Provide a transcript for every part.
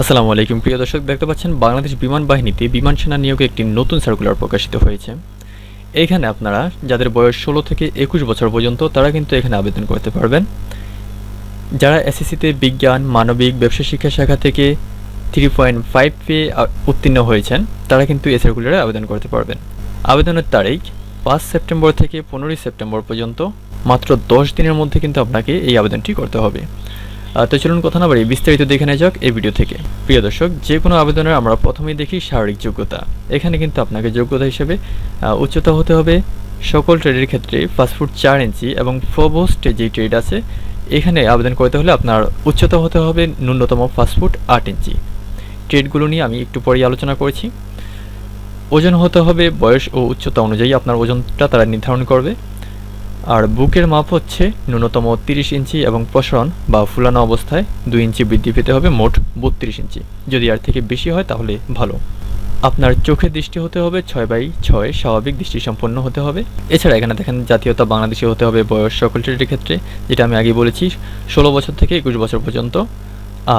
আসসালামু আলাইকুম। প্রিয় দর্শক, দেখতে পাচ্ছেন বাংলাদেশ বিমান বাহিনীতে বিমান সেনা নিয়োগে একটি নতুন সার্কুলার প্রকাশিত হয়েছে। এখানে আপনারা, যাদের বয়স ষোলো থেকে একুশ বছর পর্যন্ত, তারা কিন্তু এখানে আবেদন করতে পারবেন। যারা এসএসসিতে বিজ্ঞান, মানবিক, ব্যবসা শিক্ষা শাখা থেকে থ্রি পয়েন্ট ফাইভ পে উত্তীর্ণ হয়েছেন, তারা কিন্তু এই সার্কুলারে আবেদন করতে পারবেন। আবেদনের তারিখ পাঁচ সেপ্টেম্বর থেকে পনেরোই সেপ্টেম্বর পর্যন্ত, মাত্র দশ দিনের মধ্যে কিন্তু আপনাকে এই আবেদনটি করতে হবে। তো চলুন কথা না বাড়ি বিস্তারিত দেখে নেওয়া যাক এই ভিডিও থেকে। প্রিয় দর্শক, যে কোনো আবেদনের আমরা প্রথমেই দেখি শারীরিক যোগ্যতা। এখানে কিন্তু আপনাকে যোগ্যতা হিসেবে উচ্চতা হতে হবে সকল ট্রেডের ক্ষেত্রে পাসপোর্ট চার ইঞ্চি এবং ফোবোস্টে যে ট্রেড আছে। এখানে আবেদন করতে হলে আপনার উচ্চতা হতে হবে ন্যূনতম পাসপোর্ট আট ইঞ্চি। ট্রেডগুলো নিয়ে আমি একটু পরেই আলোচনা করেছি। ওজন হতে হবে বয়স ও উচ্চতা অনুযায়ী আপনার ওজনটা তারা নির্ধারণ করবে। আর বুকের মাপ হচ্ছে ন্যূনতম তিরিশ ইঞ্চি এবং প্রসারণ বা ফুলানো অবস্থায় দুই ইঞ্চি বৃদ্ধি পেতে হবে মোট বত্রিশ ইঞ্চি। যদি আর থেকে বেশি হয় তাহলে ভালো। আপনার চোখে দৃষ্টি হতে হবে, ছয় বাই ছয় স্বাভাবিক দৃষ্টি সম্পন্ন হতে হবে। এছাড়া এখানে দেখেন জাতীয়তা বাংলাদেশে হতে হবে বয়স সকল ক্ষেত্রে, যেটা আমি আগে বলেছি, ষোলো বছর থেকে একুশ বছর পর্যন্ত।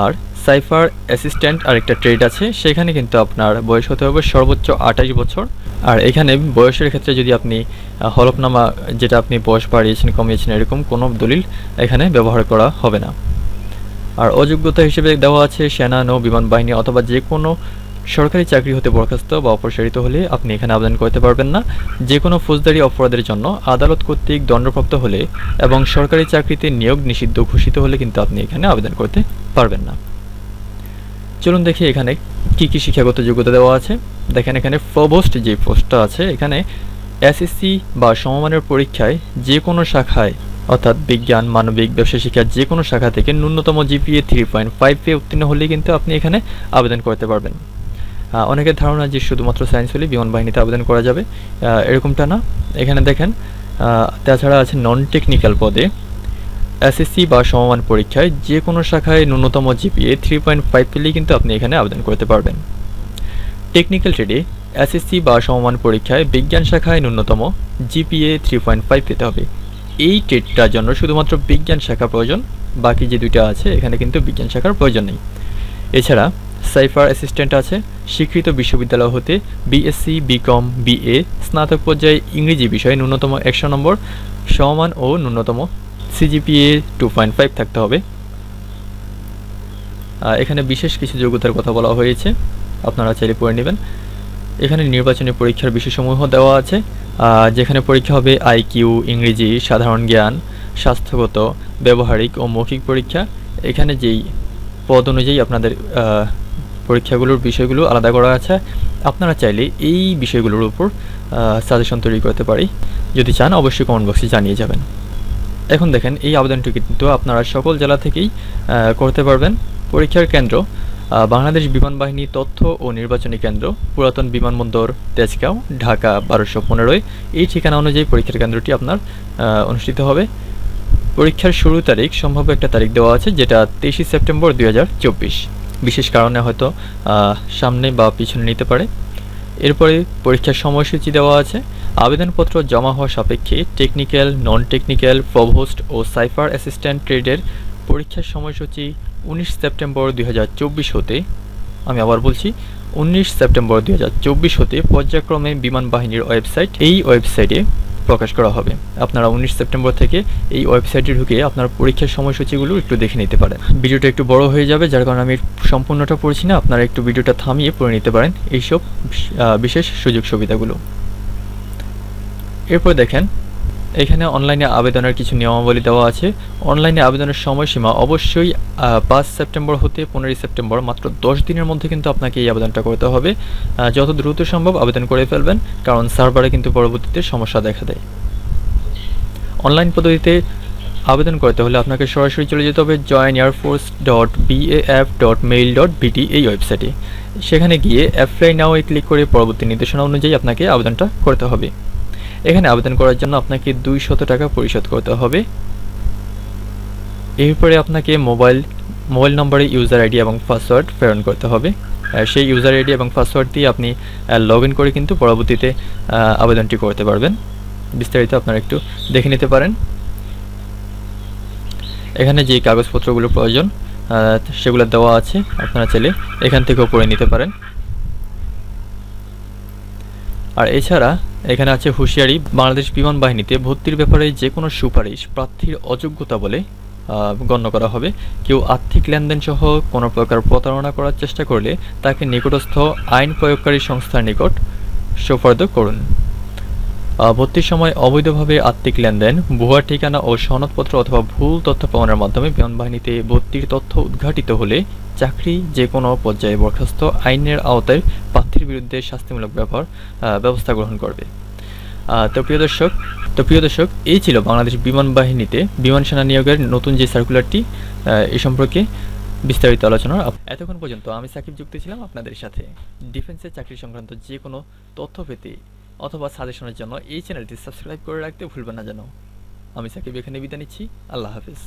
আর সাইফার অ্যাসিস্ট্যান্ট আরেকটা ট্রেড আছে, সেখানে কিন্তু আপনার বয়স হতে হবে সর্বোচ্চ আঠাশ বছর। আর এখানে বয়সের ক্ষেত্রে যদি আপনি হলফনামা যেটা আপনি বয়স বাড়িয়েছেন, কমিয়েছেন, এরকম কোনো দলিল এখানে ব্যবহার করা হবে না। আর অযোগ্যতা হিসেবে দেওয়া আছে সেনা নৌ বিমান বাহিনী অথবা যে কোনো সরকারি চাকরি হতে বরখাস্ত বা অপসারিত হলে আপনি এখানে আবেদন করতে পারবেন না। যে কোনো ফৌজদারি অপরাধের জন্য আদালত কর্তৃক দণ্ডপ্রাপ্ত হলে এবং সরকারি চাকরিতে নিয়োগ নিষিদ্ধ ঘোষিত হলে কিন্তু আপনি এখানে আবেদন করতে পারবেন না। চলুন দেখি এখানে কি কি শিক্ষাগত যোগ্যতা দেওয়া আছে। দেখেন এখানে ফবোস্ট যে পোস্টটা আছে, এখানে এসএসসি বা সমমানের পরীক্ষায় যে কোনো শাখায়, অর্থাৎ বিজ্ঞান, মানবিক, ব্যবসা, শিক্ষা যে কোনো শাখা থেকে ন্যূনতম জিপিএ থ্রি পয়েন্ট ফাইভ পে উত্তীর্ণ হলেই কিন্তু আপনি এখানে আবেদন করতে পারবেন। অনেকের ধারণা যে শুধুমাত্র সায়েন্স হলে বিমান বাহিনীতে আবেদন করা যাবে। এরকমটা না। এখানে দেখেন তাছাড়া আছে নন টেকনিক্যাল পদে এসএসসি বা সমমান পরীক্ষায় যে কোনো শাখায় ন্যূনতম জিপিএ থ্রি পয়েন্ট ফাইভ পেলেই কিন্তু আপনি এখানে আবেদন করতে পারবেন। টেকনিক্যাল ট্রেডে এসএসসি বা সমমান পরীক্ষায় বিজ্ঞান শাখায় ন্যূনতম জিপিএ থ্রি পয়েন্ট ফাইভ পেতে হবে। এই ট্রেডটার জন্য শুধুমাত্র বিজ্ঞান শাখা প্রয়োজন, বাকি যে দুইটা আছে এখানে কিন্তু বিজ্ঞান শাখার প্রয়োজন নেই। এছাড়া সাইফার অ্যাসিস্ট্যান্ট আছে, স্বীকৃত বিশ্ববিদ্যালয় হতে বিএসসি বিকম বিএ স্নাতক পর্যায়ে ইংরেজি বিষয়ে ন্যূনতম একশো নম্বর সমান ও ন্যূনতম সিজিপিএ টু পয়েন্ট ফাইভ থাকতে হবে। এখানে বিশেষ কিছু যোগ্যতার কথা বলা হয়েছে, আপনারা চাইলে পড়ে নেবেন। এখানে নির্বাচনী পরীক্ষার বিষয়সমূহ দেওয়া আছে যেখানে পরীক্ষা হবে আইকিউ ইংরেজি, সাধারণ জ্ঞান, স্বাস্থ্যগত, ব্যবহারিক ও মৌখিক পরীক্ষা। এখানে যেই পদ অনুযায়ী আপনাদের পরীক্ষাগুলোর বিষয়গুলো আলাদা করা আছে, আপনারা চাইলে এই বিষয়গুলোর উপর সাজেশন তৈরি করতে পারি। যদি চান, অবশ্যই কমেন্ট বক্সে জানিয়ে যাবেন। এখন দেখেন, এই আবেদনটি কিন্তু আপনারা সকল জেলা থেকেই করতে পারবেন। পরীক্ষার কেন্দ্র বাংলাদেশ বিমান বাহিনী তথ্য ও নির্বাচনী কেন্দ্র, পুরাতন বিমানবন্দর, তেজগাঁও, ঢাকা, বারোশো পনেরোয়। এই ঠিকানা অনুযায়ী পরীক্ষার কেন্দ্রটি আপনার অনুষ্ঠিত হবে। পরীক্ষার শুরু তারিখ, সম্ভাব্য একটা তারিখ দেওয়া আছে, যেটা তেইশে সেপ্টেম্বর দুই বিশেষ কারণে হয়তো সামনে বা পিছনে নিতে পারে। এরপরে পরীক্ষার সময়সূচি দেওয়া আছে। আবেদনপত্র জমা হওয়া সাপেক্ষে টেকনিক্যাল নন টেকনিক্যাল প্রভোস্ট ও সাইফার অ্যাসিস্ট্যান্ট ট্রেডের পরীক্ষার সময়সূচি উনিশ সেপ্টেম্বর দুই হাজার চব্বিশ হতে, আমি আবার বলছি, উনিশ সেপ্টেম্বর দুই হাজার চব্বিশ হতে পর্যায়ক্রমে বিমান বাহিনীর ওয়েবসাইট এই ওয়েবসাইটে প্রকাশ করা হবে। আপনারা উনিশ সেপ্টেম্বর থেকে এই ওয়েবসাইটে ঢুকে আপনার পরীক্ষার সময়সূচিগুলো একটু দেখে নিতে পারেন। ভিডিওটা একটু বড় হয়ে যাবে, যার কারণে আমি সম্পূর্ণটা পড়ছি না, আপনারা একটু ভিডিওটা থামিয়ে পড়ে নিতে পারেন, এইসব বিশেষ সুযোগ সুবিধাগুলো। এরপর দেখেন, এখানে অনলাইনে আবেদনের কিছু নিয়মাবলী দেওয়া আছে। অনলাইনে আবেদনের সময়সীমা অবশ্যই পাঁচ সেপ্টেম্বর হতে পনেরোই সেপ্টেম্বর, মাত্র দশ দিনের মধ্যে কিন্তু আপনাকে এই আবেদনটা করতে হবে। যত দ্রুত সম্ভব আবেদন করে ফেলবেন, কারণ সার্ভারে কিন্তু পরবর্তীতে সমস্যা দেখা দেয়। অনলাইন পদ্ধতিতে আবেদন করতে হলে আপনাকে সরাসরি চলে যেতে হবে join air force dot BAF dot mail dot BT এই ওয়েবসাইটে সেখানে গিয়ে অ্যাপ্লাই নাও এ ক্লিক করে পরবর্তী নির্দেশনা অনুযায়ী আপনাকে আবেদনটা করতে হবে। এখানে আবেদন করার জন্য আপনাকে দুইশত টাকা পরিশোধ করতে হবে। এরপরে আপনাকে মোবাইল মোবাইল নম্বরে ইউজার আইডি এবং পাসওয়ার্ড প্রেরণ করতে হবে। সেই ইউজার আইডি এবং পাসওয়ার্ড দিয়ে আপনি লগ করে কিন্তু পরবর্তীতে আবেদনটি করতে পারবেন। বিস্তারিত আপনারা একটু দেখে নিতে পারেন। এখানে যে কাগজপত্রগুলো প্রয়োজন সেগুলো দেওয়া আছে। আপনারা চাইলে এখান থেকেও পড়ে নিতে পারেন। আর এছাড়া এখানে আছে হুঁশিয়ারি, বাংলাদেশ বিমান বাহিনীতে ভর্তির ব্যাপারে যে কোনো সুপারিশ প্রার্থীর অযোগ্যতা বলে গণ্য করা হবে। কেউ আর্থিক লেনদেন সহ কোনো প্রকার প্রতারণা করার চেষ্টা করলে তাকে নিকটস্থ আইন প্রয়োগকারী সংস্থার নিকট সোপর্দ করুন। ভর্তির সময় অবৈধভাবে আর্থিক লেনদেন, ভুয়া ঠিকানা ও সনদপত্র অথবা ভুল তথ্য প্রমাণের মাধ্যমে বিমান বাহিনীতে ভর্তির তথ্য উদ্ঘাটিত হলে চাকরি যে কোনো পর্যায়ে বরখাস্ত আইনের আওতায় প্রার্থীর বিরুদ্ধে শাস্তিমূলক ব্যবহার ব্যবস্থা গ্রহণ করবে। তো প্রিয় দর্শক, তো প্রিয় দর্শক, এই ছিল বাংলাদেশ বিমান বাহিনীতে বিমান সেনা নিয়োগের নতুন যে সার্কুলারটি এ সম্পর্কে বিস্তারিত আলোচনা এতক্ষণ পর্যন্ত আমি সাকিব যুক্ত ছিলাম আপনাদের সাথে। ডিফেন্সের চাকরি সংক্রান্ত যে কোনো তথ্য পেতে অথবা সাজেশনের জন্য এই চ্যানেলটি সাবস্ক্রাইব করে রাখতে ভুলবেন না যেন। আমি সাকিব এখানে বিদায় নিচ্ছি। আল্লাহ হাফিজ।